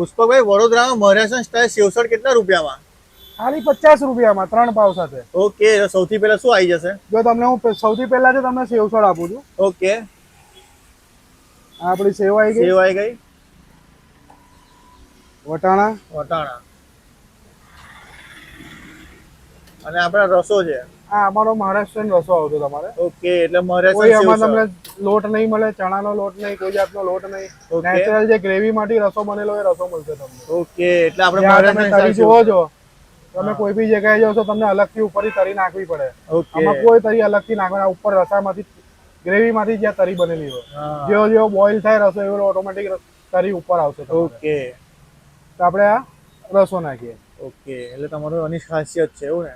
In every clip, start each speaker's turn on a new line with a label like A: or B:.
A: પુષ્પકભાઈ વડોદરામાં મહારાષ્ટ્ર સ્ટાઇલ સેવસળ કેટલા રૂપિયામાં?
B: ખાલી પચાસ રૂપિયામાં ત્રણ પાવ સાથે.
A: ઓકે સૌથી પહેલા શું આવી જશે?
B: જો તમને હું સૌથી પહેલા તો તમને સેવસળ આપું છું.
A: ઓકે.
B: આપણી સેવ આવી ગઈ.
A: સેવ આવી ગઈ?
B: વટાણા.
A: વટાણા. અને આપણા રસો છે.
B: આ અમારો મહારાષ્ટ્રીયન રસો આવતો તમારે.
A: ઓકે એટલે મહારાષ્ટ્ર
B: એમાં તમને લોટ નહીં મળે ચણાનો લોટ નહીં કોઈ જાતનો લોટ નહીં. નેચરલ જે ગ્રેવી માંથી રસો બનેલો એ રસો મળશે તમને.
A: ઓકે એટલે આપણે
B: તમે
A: મહારાષ્ટ્ર
B: તરી જુઓ છો. તમે કોઈ બી જગ્યાએ જાવ છો તમને અલગથી ઉપરથી તરી નાખવી પડે.
A: ઓકે.
B: આમાં કોઈ તરી અલગથી નાખવાના ઉપર રસામાંથી ગ્રેવી માંથી જ્યાં તરી બનેલી હોય.
A: હા.
B: જેવો જેવો બોઇલ થાય રસો એવો ઓટોમેટિક તરી ઉપર આવશે
A: ઓકે.
B: તો આપણે આ રસો નાખીએ.
A: ઓકે એટલે તમારું અનિશ ખાસિયત છે એવું ને?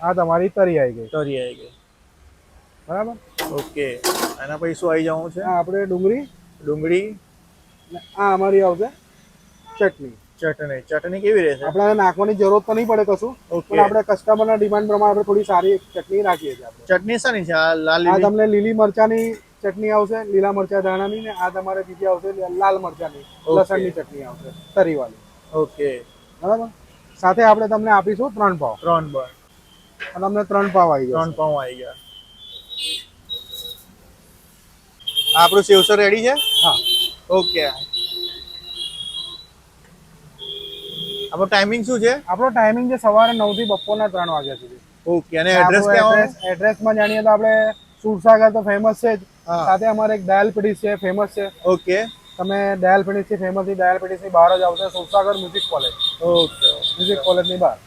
B: આ તમારી તરી આવી ગઈ.
A: તરી આવી ગઈ.
B: બરાબર?
A: ઓકે. આના પછી શું આવી જવાનું છે?
B: આપણે ડુંગળી
A: ડુંગળી.
B: આ અમારી આવશે ચટણી.
A: ચટણી. ચટણી કેવી રહેશે?
B: આપણે નાખવાની જરૂર તો નહીં પડે કશું પણ આપણે કસ્ટમરના ડિમાન્ડ પ્રમાણે આપણે થોડી સારી ચટણી રાખીએ છીએ આપણે.
A: ચટણી શાની છે? આ લાલ
B: આ તમને લીલી મરચાની ચટણી આવશે લીલા મરચા ધાણાની ને આ તમારે બીજી આવશે લાલ મરચાની. લસણની ચટણી આવશે તરીવાળી
A: ઓકે.
B: બરાબર? સાથે આપણે તમને આપીશું ત્રણ પાવ
A: ત્રણ બર
B: અને તમને ત્રણ પાવ આવી ગયા
A: ત્રણ પાવ આવી ગયા. આપણું સેવસર રેડી છે?
B: હા.
A: ઓકે આપણો ટાઈમિંગ શું છે?
B: આપણો ટાઈમિંગ છે સવારે નવથી બપોરના ત્રણ વાગ્યા સુધી.
A: ઓકે અને એડ્રેસ ક્યાં
B: એડ્રેસ એડ્રેસમાં જાણીએ તો આપણે સુરસાગર તો ફેમસ છે જ. સાથે અમારે એક દાલ પેટીસ છે ફેમસ છે.
A: ઓકે
B: તમે ડાયલ પેટીસથી ફેમસથી ડાયલ પેટીસની બહાર જ આવશે Sursagar music college
A: okay
B: music કોલેજની બહાર.